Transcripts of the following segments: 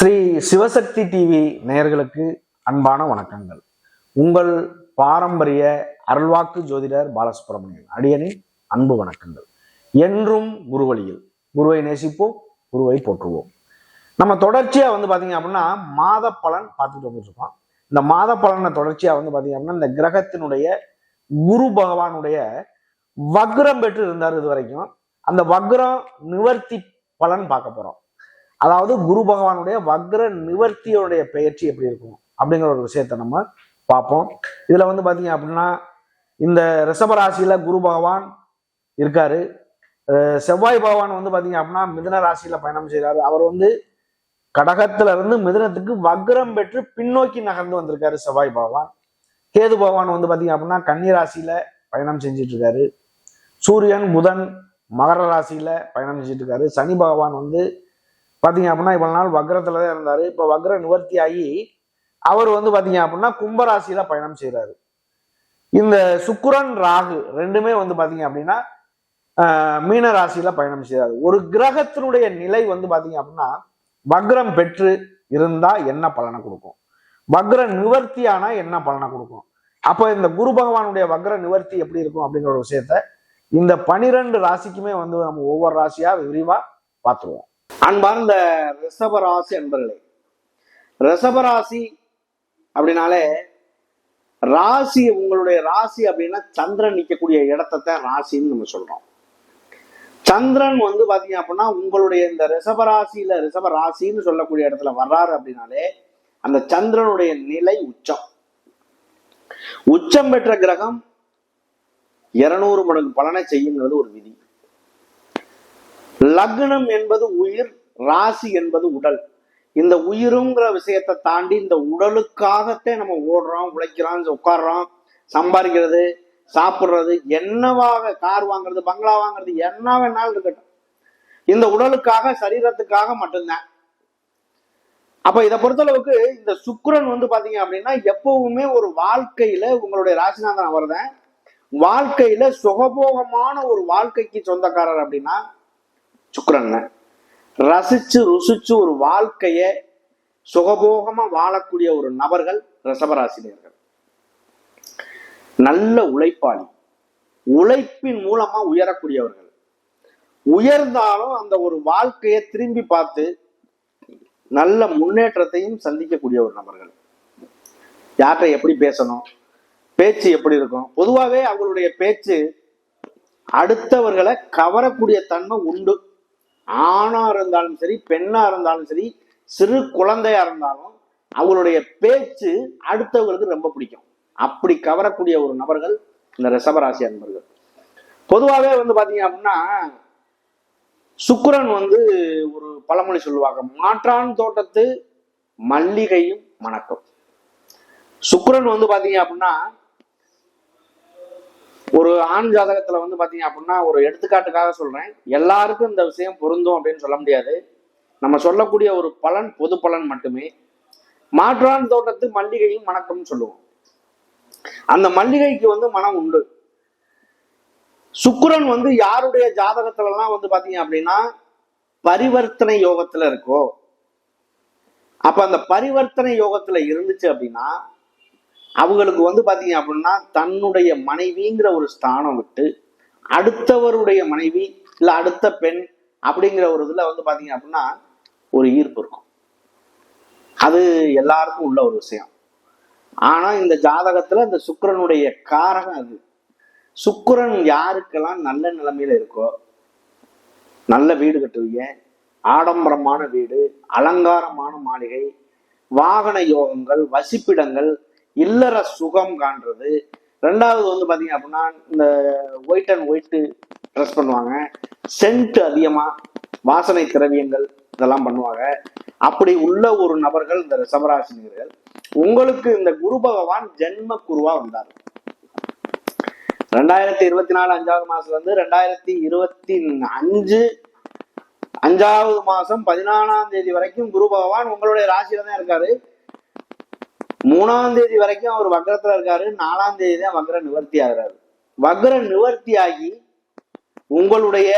Sri Sivasakthi TV நேயர்களுக்கு அன்பான வணக்கங்கள். உங்கள் பாரம்பரிய அருள்வாக்கு ஜோதிடர் பாலசுப்ரமணியன் அடியனின் அன்பு வணக்கங்கள். என்றும் குருவழியில் குருவை நேசிப்போம் குருவை போற்றுவோம். நம்ம தொடர்ச்சியா வந்து பாத்தீங்க அப்படின்னா மாத பலன் பார்த்துட்டு வந்துட்டு இந்த மாத பலனை தொடர்ச்சியா வந்து பாத்தீங்க அப்படின்னா இந்த கிரகத்தினுடைய குரு பகவானுடைய வக்ரம் பெற்று இருந்தார் இது வரைக்கும். அந்த வக்ரம் நிவர்த்தி பலன் பார்க்க போறோம். அதாவது குரு பகவானுடைய வக்ர நிவர்த்தியோடைய பெயர்ச்சி எப்படி இருக்கும் அப்படிங்கிற ஒரு விஷயத்த நம்ம பார்ப்போம். இதுல வந்து பாத்தீங்க அப்படின்னா இந்த ரிஷபராசியில குரு பகவான் இருக்காரு. செவ்வாய் பகவான் வந்து பாத்தீங்க அப்படின்னா மிதுன ராசியில பயணம் செய்கிறாரு அவர் வந்து கடகத்துல இருந்து மிதுனத்துக்கு வக்ரம் பெற்று பின்னோக்கி நகர்ந்து வந்திருக்காரு செவ்வாய் பகவான். கேது பகவான் வந்து பாத்தீங்க அப்படின்னா கன்னி ராசியில பயணம் செஞ்சிட்டு இருக்காரு. சூரியன் புதன் மகர ராசியில பயணம் செஞ்சுட்டு இருக்காரு. சனி பகவான் வந்து பார்த்தீங்க அப்படின்னா இவ்வளவு நாள் வக்ரத்துல தான் இருந்தாரு. இப்போ வக்ர நிவர்த்தி ஆகி அவர் வந்து பார்த்தீங்க அப்படின்னா கும்பராசியில பயணம் செய்கிறாரு இந்த சுக்கிரன் ராகு ரெண்டுமே வந்து பார்த்தீங்க அப்படின்னா மீன ராசியில பயணம் செய்கிறாரு ஒரு கிரகத்தினுடைய நிலை வந்து பார்த்தீங்க அப்படின்னா வக்ரம் பெற்று இருந்தா என்ன பலனை கொடுக்கும்? வக்ர நிவர்த்தி ஆனால் என்ன பலனை கொடுக்கும்? அப்போ இந்த குரு பகவானுடைய வக்ர நிவர்த்தி எப்படி இருக்கும் அப்படிங்கிற ஒரு விஷயத்த இந்த பனிரெண்டு ராசிக்குமே வந்து நம்ம ஒவ்வொரு ராசியாக விரிவாக பார்த்துருவோம் அன்பார்ந்த ரிஷபராசி அன்பர்களே ரிஷபராசி அப்படின்னாலே ராசி உங்களுடைய ராசி அப்படின்னா சந்திரன் நிற்கக்கூடிய இடத்தைத்தான் ராசின்னு நம்ம சொல்றோம். சந்திரன் வந்து பாத்தீங்க அப்படின்னா உங்களுடைய இந்த ரிஷபராசியில ரிஷப ராசின்னு சொல்லக்கூடிய இடத்துல வர்றாரு அப்படின்னாலே அந்த சந்திரனுடைய நிலை உச்சம். உச்சம் பெற்ற கிரகம் இருநூறு மடங்கு பலனை செய்யுங்கிறது ஒரு விதி. லக்னம் என்பது உயிர் ராசி என்பது உடல். இந்த உயிருங்கிற விஷயத்தை தாண்டி இந்த உடலுக்காகத்தே நம்ம ஓடுறோம் உழைக்கிறோம் உட்காடுறோம் சம்பாதிக்கிறது சாப்பிட்றது என்னவாக கார் வாங்குறது பங்களா வாங்குறது என்ன வேணாலும் இருக்கட்டும். இந்த உடலுக்காக சரீரத்துக்காக மட்டும்தான். அப்ப இதை பொறுத்தளவுக்கு இந்த சுக்கரன் வந்து பாத்தீங்க அப்படின்னா எப்பவுமே ஒரு வாழ்க்கையில உங்களுடைய ராசிநாதன் அவர்தான். வாழ்க்கையில சுகபோகமான ஒரு வாழ்க்கைக்கு சொந்தக்காரர் அப்படின்னா சுக்கிரன் ரசிச்சு ருசிச்சு ஒரு வாழ்க்கைய சுகபோகமா வாழக்கூடிய ஒரு நபர்கள் ரசபராசினியர்கள் நல்ல உழைப்பாளி. உழைப்பின் மூலமா உயரக்கூடியவர்கள். உயர்ந்தாலும் அந்த ஒரு வாழ்க்கையை திரும்பி பார்த்து நல்ல முன்னேற்றத்தையும் சந்திக்கக்கூடிய ஒரு நபர்கள். யார்கிட்ட எப்படி பேசணும்? பேச்சு எப்படி இருக்கும்? பொதுவாகவே அவங்களுடைய பேச்சு அடுத்தவர்களை கவரக்கூடிய தன்மை உண்டு. ஆணா இருந்தாலும் சரி பெண்ணா இருந்தாலும் சரி சிறு குழந்தையா இருந்தாலும் அவங்களுடைய பேச்சு அடுத்தவங்களுக்கு ரொம்ப பிடிக்கும். அப்படி கவரக்கூடிய ஒரு நபர்கள் இந்த ரிஷபராசி அன்பர்கள். பொதுவாகவே வந்து பார்த்தீங்க அப்படின்னா சுக்கிரன் வந்து ஒரு பழமொழி சொல்லுவாங்க மாற்றான் தோட்டத்து மல்லிகையும் மணக்கம். சுக்கிரன் வந்து பார்த்தீங்க அப்படின்னா ஒரு ஆண் ஜாதகத்துல வந்து பாத்தீங்க அப்படின்னா ஒரு எடுத்துக்காட்டுக்காக சொல்றேன். எல்லாருக்கும் இந்த விஷயம் பொருந்தும் அப்படின்னு சொல்ல முடியாது. நம்ம சொல்லக்கூடிய ஒரு பலன் பொது பலன் மட்டுமே. மாற்றான் தோட்டத்து மல்லிகையும் மணக்கம்னு சொல்லுவோம். அந்த மல்லிகைக்கு வந்து மனம் உண்டு. சுக்கரன் வந்து யாருடைய ஜாதகத்துலலாம் வந்து பாத்தீங்க அப்படின்னா பரிவர்த்தனை யோகத்துல இருக்கோ. அப்ப அந்த பரிவர்த்தனை யோகத்துல இருந்துச்சு அப்படின்னா அவங்களுக்கு வந்து பார்த்தீங்க அப்படின்னா தன்னுடைய மனைவிங்கிற ஒரு ஸ்தானம் விட்டு அடுத்தவருடைய மனைவி இல்லை அடுத்த பெண் அப்படிங்கிற ஒரு இதில் வந்து பார்த்தீங்க அப்படின்னா ஒரு ஈர்ப்பு இருக்கும். அது எல்லாருக்கும் உள்ள ஒரு விஷயம். ஆனால் இந்த ஜாதகத்தில் இந்த சுக்கரனுடைய காரகம் அது. சுக்கரன் யாருக்கெல்லாம் நல்ல நிலைமையில இருக்கோ நல்ல வீடு கட்டுவீங்க ஆடம்பரமான வீடு அலங்காரமான மாளிகை வாகன யோகங்கள் வசிப்பிடங்கள் இல்லற சுகம் காண்றது. ரெண்டாவது வந்து பார்த்தீங்க அப்படின்னா இந்த ஒயிட் அண்ட் ஒயிட்டு ட்ரெஸ் பண்ணுவாங்க. சென்ட் அதிகமாக வாசனை திரவியங்கள் இதெல்லாம் பண்ணுவாங்க. அப்படி உள்ள ஒரு நபர்கள் இந்த ரிசவராசினியர்கள் உங்களுக்கு இந்த குரு பகவான் ஜென்ம குருவா வந்தார். ரெண்டாயிரத்தி இருபத்தி நாலு அஞ்சாவது மாசத்துல இருந்து ரெண்டாயிரத்தி இருபத்தி அஞ்சு அஞ்சாவது மாசம் பதினாலாம் தேதி வரைக்கும் குரு பகவான் உங்களுடைய ராசியில தான் இருக்காரு. மூணாம் தேதி வரைக்கும் அவர் வக்கரத்துல இருக்காரு. நாலாம் தேதி தான் வக்கர நிவர்த்தி ஆகிறாரு. வக்ர நிவர்த்தி ஆகி உங்களுடைய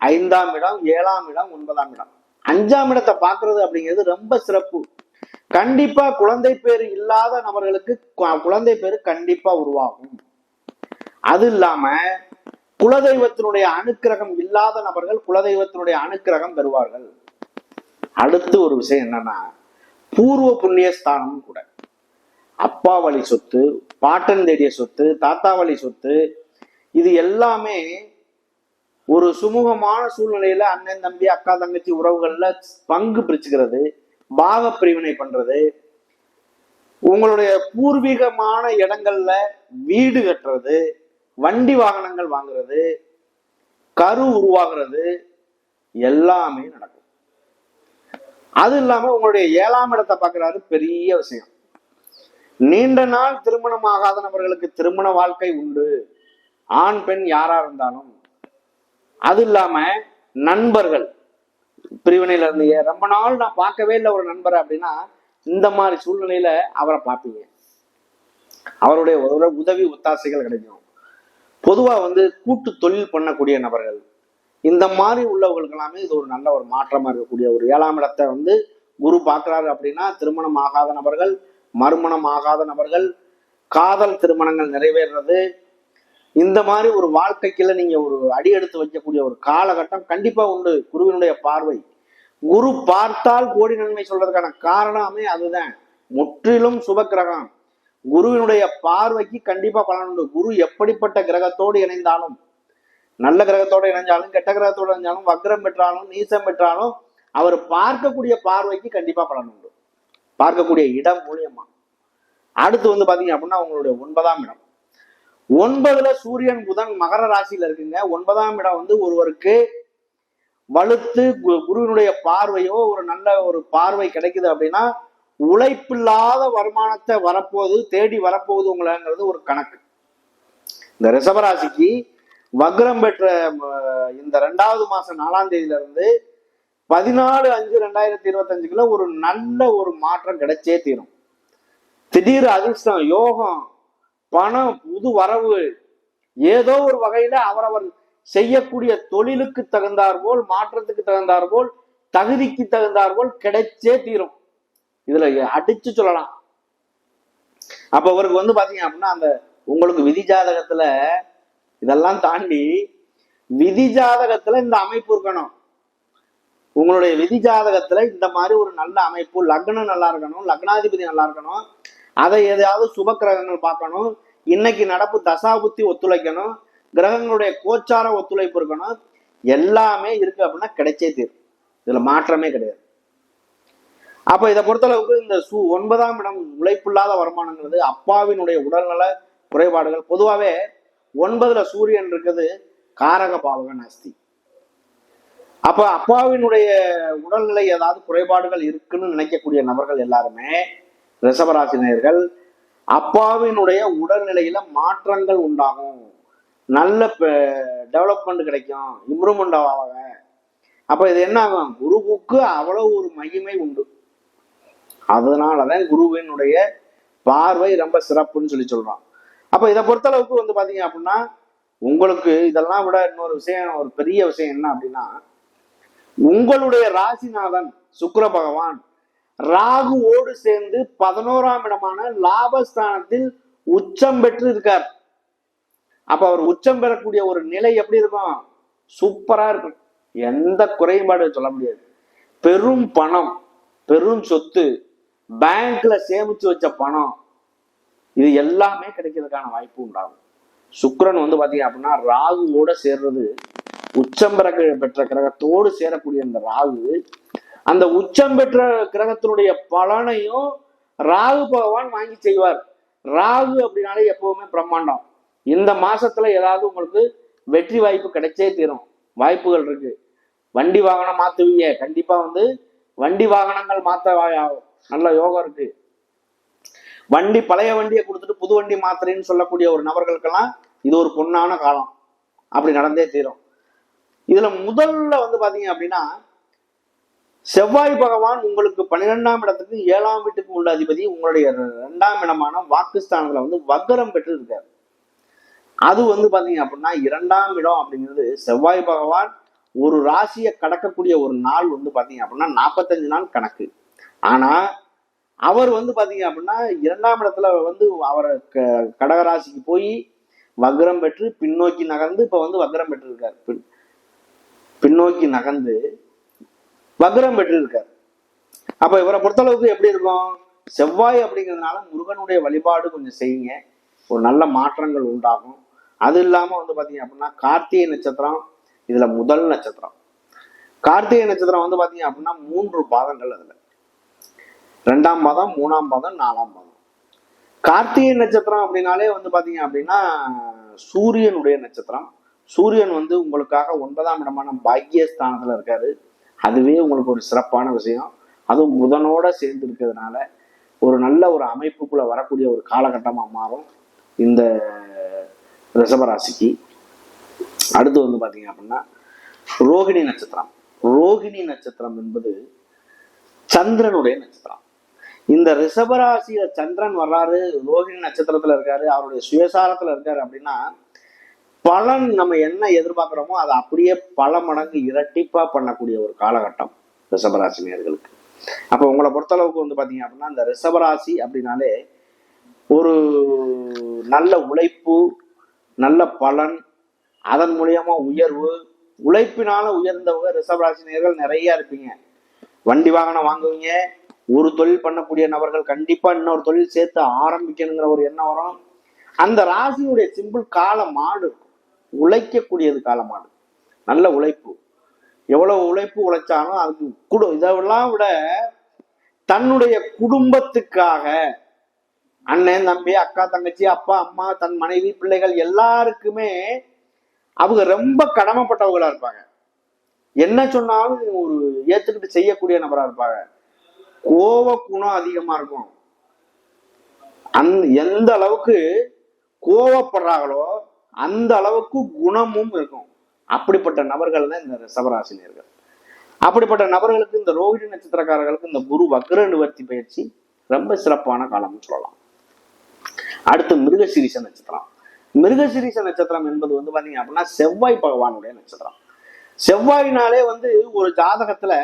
ஐந்தாம் இடம் ஏழாம் இடம் ஒன்பதாம் இடம். அஞ்சாம் இடத்தை பாக்குறது அப்படிங்கிறது ரொம்ப சிறப்பு. கண்டிப்பா குழந்தை பேர் இல்லாத நபர்களுக்கு குழந்தை பேர் கண்டிப்பா உருவாகும். அது இல்லாம குலதெய்வத்தினுடைய அனுக்கிரகம் இல்லாத நபர்கள் குலதெய்வத்தினுடைய அனுக்கிரகம் பெறுவார்கள். அடுத்து ஒரு விஷயம் என்னன்னா பூர்வ புண்ணிய ஸ்தானம் கூட. அப்பா வழி சொத்து பாட்டன் தேடிய சொத்து தாத்தா வழி சொத்து இது எல்லாமே ஒரு சுமூகமான சூழ்நிலையில அண்ணன் தம்பி அக்கா தங்கச்சி உறவுகள்ல பங்கு பிரிச்சுக்கிறது பாக பிரிவினை பண்றது. உங்களுடைய பூர்வீகமான இடங்கள்ல வீடு கட்டுறது வண்டி வாகனங்கள் வாங்குறது கரு உருவாகிறது எல்லாமே நடக்கும். அது இல்லாம உங்களுடைய ஏழாம் இடத்தை பாக்குறாரு பெரிய விஷயம். நீண்ட நாள் திருமணம் ஆகாத நபர்களுக்கு திருமண வாழ்க்கை உண்டு. ஆண் பெண் யாரா இருந்தாலும். அது இல்லாம நண்பர்கள். பிரிவினையில இருந்து ரொம்ப நாள் நான் பார்க்கவே இல்லை ஒரு நண்பரை அப்படின்னா இந்த மாதிரி சூழ்நிலையில அவரை பார்ப்பீங்க. அவருடைய ஒரு உதவி ஒத்தாசைகள் கிடைக்கும். பொதுவா வந்து கூட்டு தொழில் பண்ணக்கூடிய நபர்கள். இந்த மாதிரி உள்ளவங்களுக்கு எல்லாமே இது ஒரு நல்ல ஒரு மாற்றமா இருக்கக்கூடிய ஒரு ஏழாம் இடத்தை வந்து குரு பார்க்குறாரு அப்படின்னா திருமணம் ஆகாத நபர்கள் மறுமணம் ஆகாத நபர்கள் காதல் திருமணங்கள் நிறைவேறது இந்த மாதிரி ஒரு வாழ்க்கைக்குள்ள நீங்க ஒரு அடி எடுத்து வைக்கக்கூடிய ஒரு காலகட்டம் கண்டிப்பா உண்டு. குருவினுடைய பார்வை. குரு பார்த்தால் கோடி நன்மை சொல்றதுக்கான காரணமே அதுதான். முற்றிலும் சுபக்கிரகம். குருவினுடைய பார்வைக்கு கண்டிப்பா பலன் உண்டு. குரு எப்படிப்பட்ட கிரகத்தோடு இணைந்தாலும் நல்ல கிரகத்தோடு இணைஞ்சாலும் கெட்ட கிரகத்தோடு இணைஞ்சாலும் வக்ரம் பெற்றாலும் நீசம் பெற்றாலும் அவர் பார்க்கக்கூடிய பார்வைக்கு கண்டிப்பா பலன் உண்டு. பார்க்கக்கூடிய இடம் மூலியமா. அடுத்து வந்து பாத்தீங்க அப்படின்னா உங்களுடைய ஒன்பதாம் இடம். ஒன்பதுல சூரியன் புதன் மகர ராசியில இருக்குங்க. ஒன்பதாம் இடம் வந்து ஒருவருக்கு வலுத்து கு- குருவினுடைய பார்வையோ ஒரு நல்ல ஒரு பார்வை கிடைக்குது அப்படின்னா உழைப்பில்லாத வருமானத்தை வரப்போகுது தேடி வரப்போகுது உங்களைங்கிறது ஒரு கணக்கு. இந்த ரிசவராசிக்கு வக்ரம் பெற்ற இந்த ரெண்டாவது மாசம் நாலாம் தேதியில இருந்து பதினாலு அஞ்சு ரெண்டாயிரத்தி இருபத்தஞ்சுக்குள்ள ஒரு நல்ல ஒரு மாற்றம் கிடைச்சே தீரும். திடீர் அதிர்ஷ்டம் யோகம் பணம் புது வரவு ஏதோ ஒரு வகையில அவரவர் செய்யக்கூடிய தொழிலுக்கு தகுந்தார் போல் மாற்றத்துக்கு தகுந்தார் போல் தகுதிக்கு தகுந்தார் போல் கிடைச்சே தீரும். இதுல அடிச்சு சொல்லலாம். அப்ப அவருக்கு வந்து பாத்தீங்க அப்படின்னா அந்த உங்களுக்கு விதி ஜாதகத்துல இதெல்லாம் தாண்டி விதி ஜாதகத்துல இந்த அமைப்பு இருக்கணும். உங்களுடைய விதி ஜாதகத்துல இந்த மாதிரி ஒரு நல்ல அமைப்பு லக்னம் நல்லா இருக்கணும் லக்னாதிபதி நல்லா இருக்கணும் அதை எதையாவது சுப கிரகங்கள் பார்க்கணும் இன்னைக்கு நடப்பு தசாபுத்தி ஒத்துழைக்கணும் கிரகங்களுடைய கோச்சார ஒத்துழைப்பு இருக்கணும் எல்லாமே இருக்கு அப்படின்னா கிடைச்சே தீரும். இதுல மாற்றமே கிடையாது. அப்ப இதை பொறுத்தளவுக்கு இந்த சு ஒன்பதாம் இடம் உழைப்பில்லாத வருமானங்கிறது அப்பாவினுடைய உடல்நல குறைபாடுகள். பொதுவாகவே ஒன்பதுல சூரியன் இருக்குது காரக பாவக நாஸ்தி அப்ப அப்பாவினுடைய உடல்நிலை ஏதாவது குறைபாடுகள் இருக்குன்னு நினைக்கக்கூடிய நபர்கள் எல்லாருமே ரிசவராசினியர்கள் அப்பாவினுடைய உடல்நிலையில மாற்றங்கள் உண்டாகும். நல்ல டெவலப்மெண்ட் கிடைக்கும். இம்ப்ரூவ்மெண்ட் ஆவாங்க. அப்ப இது என்ன ஆகும் குருவுக்கு அவ்வளவு ஒரு மகிமை உண்டு. அதனாலதான் குருவினுடைய பார்வை ரொம்ப சிறப்புன்னு சொல்லி சொல்றான். அப்ப இதை பொறுத்தளவுக்கு வந்து பாத்தீங்க அப்படின்னா உங்களுக்கு இதெல்லாம் விட இன்னொரு விஷயம் ஒரு பெரிய விஷயம் என்ன அப்படின்னா உங்களுடைய ராசிநாதன் சுக்கர பகவான் ராகுவோடு சேர்ந்து பதினோராம் இடமான லாபஸ்தானத்தில் உச்சம் பெற்று இருக்கார் அப்ப அவர் உச்சம் பெறக்கூடிய ஒரு நிலை எப்படி இருக்கும் சூப்பரா இருக்கும். எந்த குறைபாடு சொல்ல முடியாது. பெரும் பணம் பெரும் சொத்து பேங்க்ல சேமிச்சு வச்ச பணம் இது எல்லாமே கிடைக்கிறதுக்கான வாய்ப்பு உண்டாகும். சுக்கரன் வந்து பாத்தீங்க அப்படின்னா ராகுவோட சேர்றது உச்சம் பெற்ற கிரகத்தோடு சேரக்கூடிய அந்த ராகு அந்த உச்சம் பெற்ற கிரகத்தினுடைய பலனையும் ராகு பகவான் வாங்கி செய்வார். ராகு அப்படின்னாலே எப்பவுமே பிரம்மாண்டம். இந்த மாசத்துல ஏதாவது உங்களுக்கு வெற்றி வாய்ப்பு கிடைச்சே தீரும். வாய்ப்புகள் இருக்கு. வண்டி வாகனம் மாத்துவீங்க. கண்டிப்பா வந்து வண்டி வாகனங்கள் மாத்த நல்ல யோகம் இருக்கு. வண்டி பழைய வண்டியை கொடுத்துட்டு புது வண்டி மாத்துறேன்னு சொல்லக்கூடிய ஒரு நபர்களுக்கெல்லாம் இது ஒரு பொன்னான காலம். அப்படி நடந்தே தீரும். இதுல முதல்ல வந்து பாத்தீங்க அப்படின்னா செவ்வாய் பகவான் உங்களுக்கு பன்னிரெண்டாம் இடத்துக்கு ஏழாம் வீட்டுக்கு உள்ள அதிபதி உங்களுடைய இரண்டாம் இடமான வாக்குஸ்தானத்துல வந்து வக்கரம் பெற்று இருக்காரு அது வந்து பாத்தீங்க அப்படின்னா இரண்டாம் இடம் அப்படிங்கிறது செவ்வாய் பகவான் ஒரு ராசியை கடக்கக்கூடிய ஒரு நாள் வந்து பாத்தீங்க அப்படின்னா நாற்பத்தஞ்சு நாள் கணக்கு. ஆனா அவர் வந்து பாத்தீங்க அப்படின்னா இரண்டாம் இடத்துல வந்து அவர் க- கடகராசிக்கு போய் வக்ரம் பெற்று பின்னோக்கி நகர்ந்து இப்ப வந்து வக்ரம் பெற்று இருக்காரு பின்- பின்னோக்கி நகர்ந்து வக்ரம் பெற்றிருக்கார். அப்ப இவரை பொறுத்தளவுக்கு எப்படி இருக்கும்? செவ்வாய் அப்படிங்கிறதுனால முருகனுடைய வழிபாடு கொஞ்சம் செய்யுங்க. ஒரு நல்ல மாற்றங்கள் உண்டாகும். அது இல்லாமல் வந்து பார்த்தீங்க அப்படின்னா கார்த்திகை நட்சத்திரம் இதில் முதல் நட்சத்திரம். கார்த்திகை நட்சத்திரம் வந்து பார்த்தீங்க அப்படின்னா மூன்று பாதங்கள் அதில். ரெண்டாம் பாதம் மூணாம் பாதம் நாலாம் பாதம். கார்த்திகை நட்சத்திரம் அப்படின்னாலே வந்து பார்த்தீங்க அப்படின்னா சூரியனுடைய நட்சத்திரம். சூரியன் வந்து உங்களுக்காக ஒன்பதாம் இடமான பாக்கியஸ்தானத்தில் இருக்காரு. அதுவே உங்களுக்கு ஒரு சிறப்பான விஷயம். அதுவும் புதனோட சேர்ந்து இருக்கிறதுனால ஒரு நல்ல ஒரு அமைப்புக்குள்ள வரக்கூடிய ஒரு காலகட்டமாக மாறும் இந்த ரிஷபராசிக்கு. அடுத்து வந்து பார்த்தீங்க அப்படின்னா ரோகிணி நட்சத்திரம். ரோகிணி நட்சத்திரம் என்பது சந்திரனுடைய நட்சத்திரம். இந்த ரிஷபராசியில சந்திரன் வர்றாரு ரோகிணி நட்சத்திரத்துல இருக்காரு அவருடைய சுயசாரத்துல இருக்காரு அப்படின்னா பலன் நம்ம என்ன எதிர்பார்க்குறோமோ அதை அப்படியே பல மடங்கு இரட்டிப்பா பண்ணக்கூடிய ஒரு காலகட்டம் ரிஷபராசி நேர்களுக்கு அப்ப உங்களை பொறுத்தளவுக்கு வந்து பாத்தீங்க அப்படின்னா இந்த ரிஷபராசி அப்படின்னாலே ஒரு நல்ல உழைப்பு நல்ல பலன் அதன் மூலியமா உயர்வு உழைப்பினால உயர்ந்தவங்க ரிஷபராசினியர்கள் நிறைய இருப்பீங்க. வண்டி வாகனம் வாங்குவீங்க ஒரு தொழில் பண்ணக்கூடிய நபர்கள் கண்டிப்பா இன்னொரு தொழில் சேர்த்து ஆரம்பிக்கணுங்கிற ஒரு எண்ணம் வரும். அந்த ராசியுடைய சிம்பிள் கால மாடு இருக்கும். உழைக்கக்கூடியது காலமானது. நல்ல உழைப்பு. எவ்வளவு உழைப்பு உழைச்சாலும் அதுக்கு குடு இதெல்லாம் விட தன்னுடைய குடும்பத்துக்காக அண்ணன் தம்பி அக்கா தங்கச்சி அப்பா அம்மா தன் மனைவி பிள்ளைகள் எல்லாருக்குமே அவங்க ரொம்ப கடமைப்பட்டவங்களா இருப்பாங்க. என்ன சொன்னாலும் ஒரு ஏத்துக்கிட்டு செய்யக்கூடிய நபரா இருப்பாங்க. கோவ குணம் அதிகமா இருக்கும். அந் எந்த அளவுக்கு கோவப்படுறாங்களோ அந்த அளவுக்கு குணமும் இருக்கும். அப்படிப்பட்ட நபர்கள் தான் இந்த ரிஷபராசினியர்கள் அப்படிப்பட்ட நபர்களுக்கு இந்த ரோஹிணி நட்சத்திரக்காரர்களுக்கு இந்த குரு வக்ர நிவர்த்தி பயிற்சி ரொம்ப சிறப்பான காலம்னு சொல்லலாம். அடுத்து மிருகசிரீச நட்சத்திரம். மிருகசிரீச நட்சத்திரம் என்பது வந்து பாத்தீங்க அப்படின்னா செவ்வாய் பகவானுடைய நட்சத்திரம். செவ்வாயினாலே வந்து ஒரு ஜாதகத்துல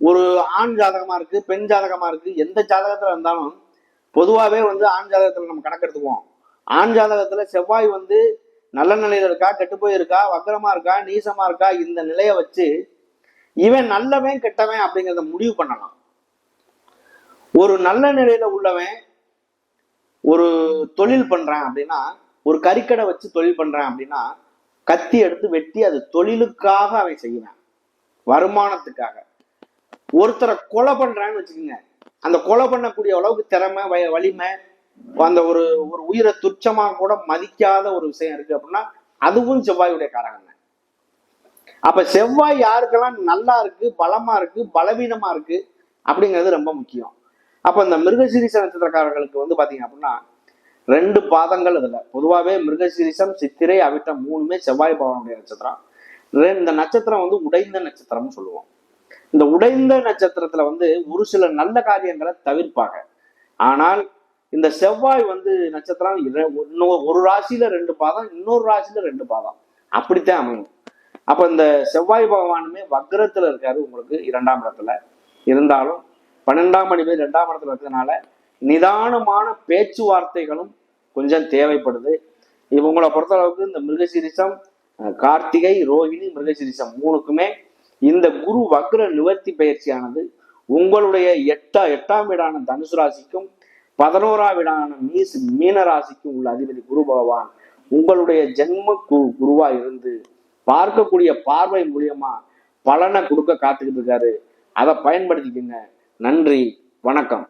ஒரு ஆண் ஜாதகமா இருக்கு பெண் ஜாதகமா இருக்கு எந்த ஜாதகத்துல இருந்தாலும் பொதுவாகவே வந்து ஆண் ஜாதகத்துல நம்ம கணக்கெடுத்துக்குவோம். ஆண் ஜாதகத்துல செவ்வாய் வந்து நல்ல நிலையில இருக்கா கெட்டு போய் இருக்கா வக்கரமா இருக்கா நீசமா இருக்கா இந்த நிலைய வச்சு இவன் நல்லவன் கெட்டவன் அப்படிங்கிறத முடிவு பண்ணலாம். ஒரு நல்ல நிலையில உள்ளவன் ஒரு தொழில் பண்றான் அப்படின்னா ஒரு கறிக்கடை வச்சு தொழில் பண்றான் அப்படின்னா கத்தி எடுத்து வெட்டி அது தொழிலுக்காக அவன் செய்வான். வருமானத்துக்காக. ஒருத்தரை கொலை பண்றான்னு வச்சுக்கோங்க. அந்த கொலை பண்ணக்கூடிய அளவுக்கு திறமை வலிமை அந்த ஒரு ஒரு உயிரை துச்சமா கூட மதிக்காத ஒரு விஷயம் இருக்கு அப்படின்னா அதுவும் செவ்வாயுடைய காரகம் தான். அப்ப செவ்வாய் யாருக்கெல்லாம் நல்லா இருக்கு பலமா இருக்கு பலவீனமா இருக்கு அப்படிங்கிறது ரொம்ப முக்கியம். அப்ப இந்த மிருகசீரிச நட்சத்திரக்காரர்களுக்கு வந்து பாத்தீங்க அப்படின்னா ரெண்டு பாதங்கள் இதுல பொதுவாகவே மிருகசீரிசம் சித்திரை அவிட்டம் மூணுமே செவ்வாய் பவனுடைய நட்சத்திரம். இந்த நட்சத்திரம் வந்து உடைந்த நட்சத்திரம்னு சொல்லுவோம். இந்த உடைந்த நட்சத்திரத்துல வந்து ஒரு சில நல்ல காரியங்களை தவிர்ப்பாங்க. ஆனால் இந்த செவ்வாய் வந்து நட்சத்திரம் இன்னும் ஒரு ராசியில ரெண்டு பாதம் இன்னொரு ராசியில ரெண்டு பாதம். அப்படித்தான் அமையும். அப்ப இந்த செவ்வாய் பகவானுமே வக்ரத்துல இருக்காரு உங்களுக்கு இரண்டாம் இடத்துல. இருந்தாலும் பன்னெண்டாம் மணி பேர் ரெண்டாம் இடத்துல இருக்கிறதுனால நிதானமான பேச்சுவார்த்தைகளும் கொஞ்சம் தேவைப்படுது. இவங்களை பொறுத்தளவுக்கு இந்த மிருகசிரிசம் கார்த்திகை ரோஹிணி மிருகசிரிசம் மூணுக்குமே இந்த குரு வக்ர நிவர்த்தி பயிற்சியானது உங்களுடைய எட்டா எட்டாம் வீடான தனுசு ராசிக்கும் பதினோராம் வீடான மீஸ் மீனராசிக்கும் உள்ள அதிபதி குரு பகவான் உங்களுடைய ஜென்ம கு- குருவா இருந்து பார்க்கக்கூடிய பார்வை மூலியமா பலனை கொடுக்க காத்துக்கிட்டு இருக்காரு. அதை பயன்படுத்திக்கிங்க. நன்றி. வணக்கம்.